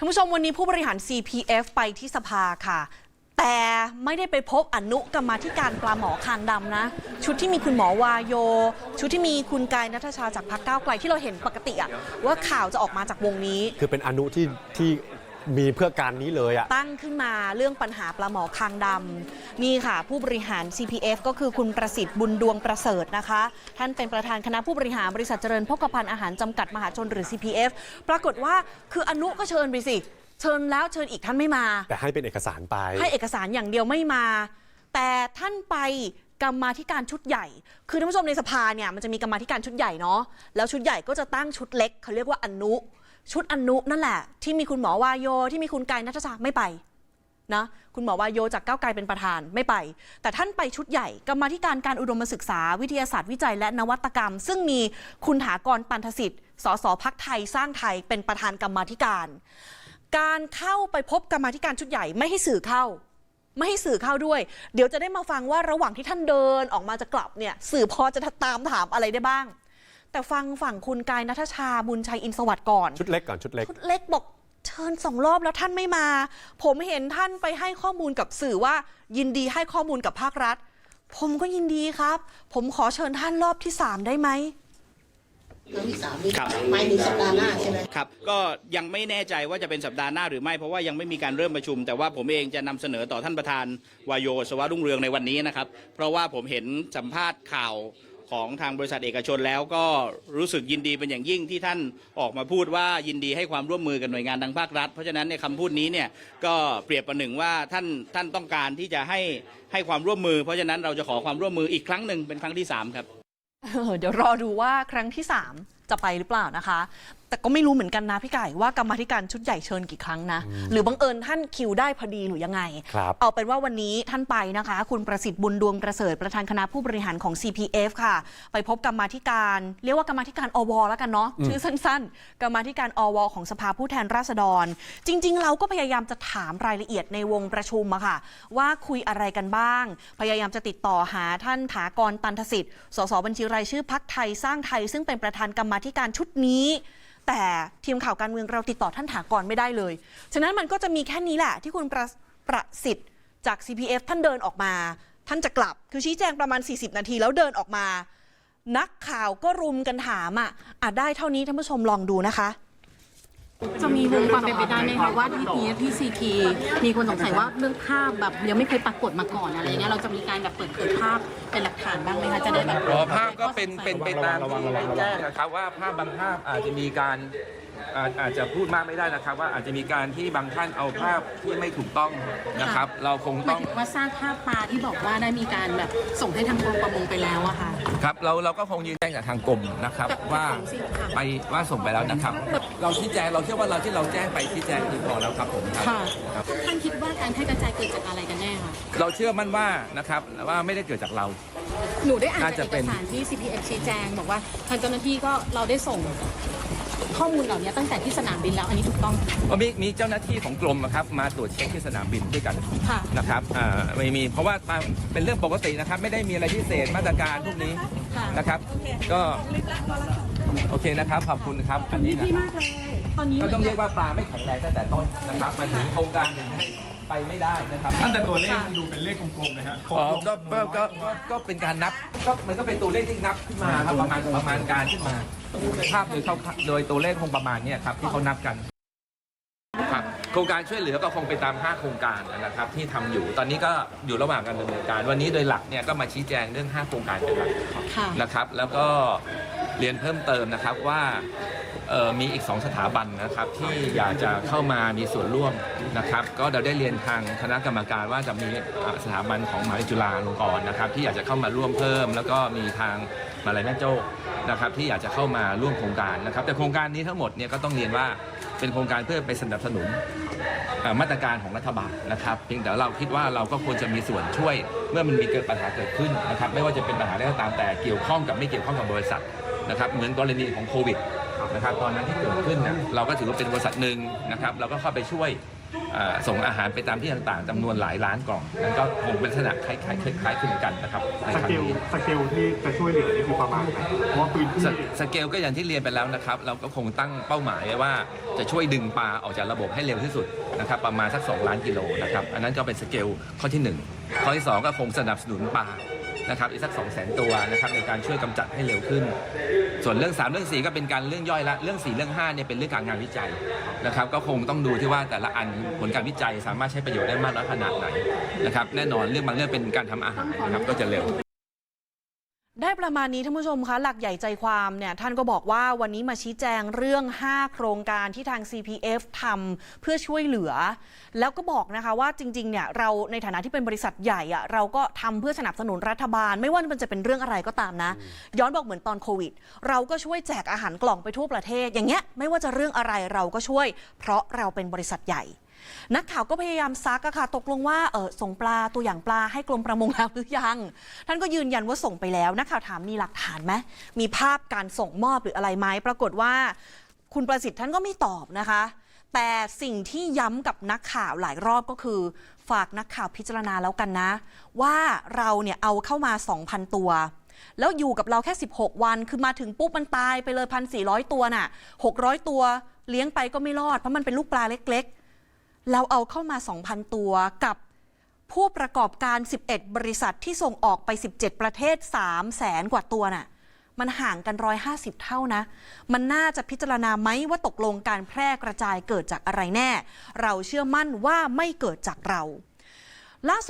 ท่านผู้ชมวันนี้ผู้บริหาร CPF ไปที่สภาค่ะ แต่ไม่ได้ไปพบอนุกรรมาธิการปลาหมอคางดำนะ ชุดที่มีคุณหมอวาโย ชุดที่มีคุณกายนัทชาจากพรรคก้าวไกลที่เราเห็นปกติอะว่าข่าวจะออกมาจากวงนี้ คือเป็นอนุที่ที่ มีเพื่อการนี้เลยอะ ตั้งขึ้นมาเรื่องปัญหาปลาหมอคางดำนี่ค่ะ ผู้บริหาร CPF ก็คือคุณประสิทธิ์บุญดวงประเสริฐนะคะ ท่านเป็นประธานคณะผู้บริหารบริษัทเจริญพกพันธ์อาหารจำกัดมหาชนหรือ CPF ปรากฏว่าคืออนุก็เชิญไปสิ เชิญแล้วเชิญอีกท่านไม่มา แต่ให้เป็นเอกสารไป ให้เอกสารอย่างเดียวไม่มา แต่ท่านไปกรรมาธิการชุดใหญ่ คือท่านผู้ชมในสภาเนี่ยมันจะมีกรรมาธิการชุดใหญ่เนาะแล้วชุดใหญ่ก็จะตั้งชุดเล็กเขาเรียกว่าอนุ ชุดอนุนั่นแหละ ที่มีคุณหมอวายโยที่มีคุณกายนัทชาไม่ไปนะคุณหมอวายโยจากก้าวไกลเป็นประธานไม่ไป แต่ท่านไปชุดใหญ่กรรมาธิการการอุดมศึกษา วิทยาศาสตร์วิจัยและนวัตกรรม ซึ่งมีคุณถากรปันทสิทธิ์สสพักไทยสร้างไทยเป็นประธานกรรมาธิการ การเข้าไปพบกรรมาธิการชุดใหญ่ไม่ให้สื่อเข้า ไม่ให้สื่อเข้าด้วย เดี๋ยวจะได้มาฟังว่าระหว่างที่ท่านเดินออกมาจะกลับเนี่ยสื่อพอจะตามถามอะไรได้บ้าง แต่ฟังฝั่งคุณกายนัทชาบุญชัยอินสวัสดิ์ก่อน ชุดเล็กก่อนชุดเล็กชุดเล็กบอกเชิญสองรอบแล้วท่านไม่มา ผมเห็นท่านไปให้ข้อมูลกับสื่อว่า ยินดีให้ข้อมูลกับภาครัฐ ผมก็ยินดีครับ ผมขอเชิญท่านรอบที่สามได้ไหมครั้งที่สามนี่ครับหมายถึงสัปดาห์หน้าใช่ไหมครับ ก็ยังไม่แน่ใจว่าจะเป็นสัปดาห์หน้าหรือไม่เพราะว่ายังไม่มีการเริ่มประชุม แต่ว่าผมเองจะนำเสนอต่อท่านประธานวายโยสวัสดิ์รุ่งเรืองในวันนี้นะครับ เพราะว่าผมเห็นสัมภาษณ์ข่าว ของทางบริษัทเอกชนแล้วก็รู้สึกยินดีเป็นอย่างยิ่งที่ท่านออกมาพูดว่ายินดีให้ความร่วมมือกับหน่วยงานทางภาครัฐ เพราะฉะนั้นในยคำพูดนี้เนี่ยก็เปรียบประหนึ่งว่าท่านท่านต้องการที่จะให้ให้ความร่วมมือ เพราะฉะนั้นเราจะขอความร่วมมืออีกครั้งหนึ่งเป็นครั้งที่สามครับ เออเดี๋ยวรอดูว่าครั้งที่ 3 จะไปหรือเปล่านะคะ แต่ก็ไม่รู้เหมือนกันนะพี่ไก่ว่ากรรมาธิการชุดใหญ่เชิญกี่ครั้งนะ หรือบังเอิญท่านคิวได้พอดีหรือยังไงครับเอาเป็นว่าวันนี้ท่านไปนะคะ คุณประสิทธิ์บุญดวงประเสริฐประธานคณะผู้บริหารของ CPF ค่ะ ไปพบกรรมาธิการ เรียกว่ากรรมาธิการอวแล้วกันเนาะชื่อสั้น ๆ กรรมาธิการอวของสภาผู้แทนราษฎร จริง ๆ เราก็พยายามจะถามรายละเอียดในวงประชุมอะค่ะ ว่าคุยอะไรกันบ้าง พยายามจะติดต่อหาท่านถากรตันทสิทธิ์สสบัญชีรายชื่อพักไทยสร้างไทย ซึ่งเป็นประธานกรรมาธิการชุดนี้ แต่ทีมข่าวการเมืองเราติดต่อท่านถากรไม่ได้เลย ฉะนั้นมันก็จะมีแค่นี้แหละ ที่คุณประประสิทธิ์จาก CPF ท่านเดินออกมา ท่านจะกลับคือชี้แจงประมาณ 40 นาทีแล้วเดินออกมา นักข่าวก็รุมกันถามอะอะได้เท่านี้ท่านผู้ชมลองดูนะคะ จะมีวงความเป็นไปได้ไหมคะว่าที่นี้ที่ซีทีมีคนสงสัยว่าเรื่องภาพแบบยังไม่เคยปรากฏมาก่อนอะไรเงี้ยเราจะมีการแบบเปิดเผยภาพเป็นหลักฐานบ้างไหมคะจะได้แบบอ๋อภาพก็เป็นเป็นไปตามที่ได้แจ้งนะครับว่าภาพบางภาพอาจจะมีการอาจอาจจะพูดมากไม่ได้นะครับ ว่าอาจจะมีการที่บางท่านเอาภาพที่ไม่ถูกต้องนะครับ เราคงหมาต้ยอง ถึงว่าสร้างภาพปลาที่บอกว่าได้มีการแบบส่งให้ทางกรมประมงไปแล้วอะค่ะ ครับเราเราก็คงยืนแจ้งกับทางกรมนะครับแต่ว่าส่งสิค่ะไปว่าส่งไปแล้วนะครับ เราชี้แจงเราเชื่อว่าเราที่เราแจ้งไปชี้แจงเพียงพอแล้วครับผมครับค่ะครับ ท่านคิดว่าการแพร่กระจายเกิดจากอะไรกันแน่คะ เราเชื่อมั่นว่านะครับว่าไม่ได้เกิดจากเรา หนูได้อ่านน่าจาจะกเอเป็กนสารที่ CPF ชี้แจง บอกว่าทางเจ้าหน้าที่ก็เราได้ส่งข้อมูลเหล่านี้ตั้งแต่ที่สนามบินแล้ว อันนี้ถูกต้องก็มีมีเจ้าหน้าที่ของกรมนะครับมาตรวจเช็คที่สนามบินด้วยกันค่ะ นะครับอ่าไม่มีเพราะว่าตามเป็นเรื่องปกตินะครับ ไม่ได้มีอะไรพิเศษมาตรการพวกนี้ค่ะนะครับ ก็ โอเคนะครับ ขอบคุณครับ อันนี้นะพี่มากเลยตอนนี้ก็ต้องเรียกว่าปลาไม่แข็งแรงตั้งแต่ต้นนะครับมาถึงโครงการหนึ่งให้ไปไม่ได้นะครับท่านแต่ตัวเลขมันดูเป็นเลขกลมๆนะฮะอ๋อก็ก็ก็ก็ก็เป็นการนับก็มันก็เป็นตัวเลขที่นับขึ้นมาครับประมาณประมาณการขึ้นมาภาพโดยเขาโดยตัวเลขคงประมาณเนี้ครับที่เขานับกันครับโครงการช่วยเหลือก็คงไปตาม 5 โครงการนะครับที่ทำอยู่ตอนนี้ก็อยู่ระหว่างการดำเนินการ วันนี้โดยหลักเนี่ยก็มาชี้แจงเรื่อง 5 โครงการเป็นหลักค่ะนะครับ แล้วก็ เรียนเพิ่มเติมนะครับว่ามีอีก 2 สถาบันนะครับที่อยากจะเข้ามามีส่วนร่วมนะครับ ก็เราได้เรียนทางคณะกรรมการว่าจะมีสถาบันของมหาวิทยาลัยจุฬาลงกรณ์นะครับ ที่อยากจะเข้ามาร่วมเพิ่ม แล้วก็มีทางมหาลัยแม่โจ้นะครับที่อยากจะเข้ามาร่วมโครงการนะครับ แต่โครงการนี้ทั้งหมดเนี่ยก็ต้องเรียนว่าเป็นโครงการเพื่อไปสนับสนุนมาตรการของรัฐบาลนะครับเพียงแต่เราคิดว่าเราก็ควรจะมีส่วนช่วย เมื่อมันมีเกิดปัญหาเกิดขึ้นนะครับ ไม่ว่าจะเป็นปัญหาใดก็ตามแต่เกี่ยวข้องกับไม่เกี่ยวข้องกับบริษัท นะครับเหมือนกรณีของโควิดนะครับตอนนั้นที่เกิดขึ้นเนี่ยเราก็ถือว่าเป็นบริษัทหนึ่งนะครับเราก็เข้าไปช่วยอ่าส่งอาหารไปตามที่ต่างๆจำนวนหลายล้านกล่องนั่นก็คงเป็นลักษณะคล้ายๆคล้ายๆคลึงกันนะครับในสครั้งเกลนี้สเกลที่จะช่วยเหลือนี่คือประมาณไหนเพราะว่าพื้นที่สสเกลก็อย่างที่เรียนไปแล้วนะครับ เราก็คงตั้งเป้าหมายไว้ว่าจะช่วยดึงปลาออกจากระบบให้เร็วที่สุดนะครับประมาณสัก 2 ล้านกิโลนะครับอันนั้นก็เป็นสเกลข้อที่ 1 ข้อที่ 2 ก็คงสนับสนุนปลา นะครับอีกสัก 2 0 0 0 0ตัวนะครับในการช่วยกำจัดให้เร็วขึ้น ส่วนเรื่อง 3 เรื่อง 4 ก็เป็นการเรื่องย่อยละเรื่อง 4 เรื่อง5เนี่ยเป็นเรื่องการงานวิจัยนะครับก็คงต้องดูที่ว่าแต่ละอันผลการวิจัยสามารถใช้ประโยชน์ได้มากน้อยขนาดไหนนะครับแน่นอนเรื่องบางเรื่องเป็นการทำอาหารนะครับก็จะเร็ว ได้ประมาณนี้ท่านผู้ชมคะหลักใหญ่ใจความเนี่ยท่านก็บอกว่าวันนี้มาชี้แจงเรื่อง 5 โครงการที่ทาง CPF ทำเพื่อช่วยเหลือ แล้วก็บอกนะคะว่าจริงๆเนี่ยเราในฐานะที่เป็นบริษัทใหญ่อะเราก็ทำเพื่อสนับสนุนรัฐบาล ไม่ว่ามันจะเป็นเรื่องอะไรก็ตามนะ ย้อนบอกเหมือนตอนโควิด เราก็ช่วยแจกอาหารกล่องไปทั่วประเทศ อย่างเงี้ยไม่ว่าจะเรื่องอะไรเราก็ช่วย เพราะเราเป็นบริษัทใหญ่ นักข่าวก็พยายามซักอะค่ะ ตกลงว่าเออส่งปลาตัวอย่างปลาให้กรมประมงแล้วหรือยัง ท่านก็ยืนยันว่าส่งไปแล้ว นักข่าวถามมีหลักฐานไหมมีภาพการส่งมอบหรืออะไรไหมปรากฏว่า คุณประสิทธิ์ท่านก็ไม่ตอบนะคะ แต่สิ่งที่ย้ำกับนักข่าวหลายรอบก็คือ ฝากนักข่าวพิจารณาแล้วกันนะ ว่าเราเนี่ยเอาเข้ามา 2,000 ตัวแล้วอยู่กับเราแค่ 16 วัน คือมาถึงปุ๊บมันตายไปเลย 1,400 ตัวน่ะ 600 ตัว เลี้ยงไปก็ไม่รอด เพราะมันเป็นลูกปลาเล็ก ๆ เราเอาเข้ามา 2,000 ตัวกับผู้ประกอบการ 11 บริษัทที่ส่งออกไป 17 ประเทศ3แสนกว่าตัวน่ะ มันห่างกัน 150 เท่านะ มันน่าจะพิจารณาไหมว่าตกลงการแพร่กระจายเกิดจากอะไรแน่ เราเชื่อมั่นว่าไม่เกิดจากเราล่าสุด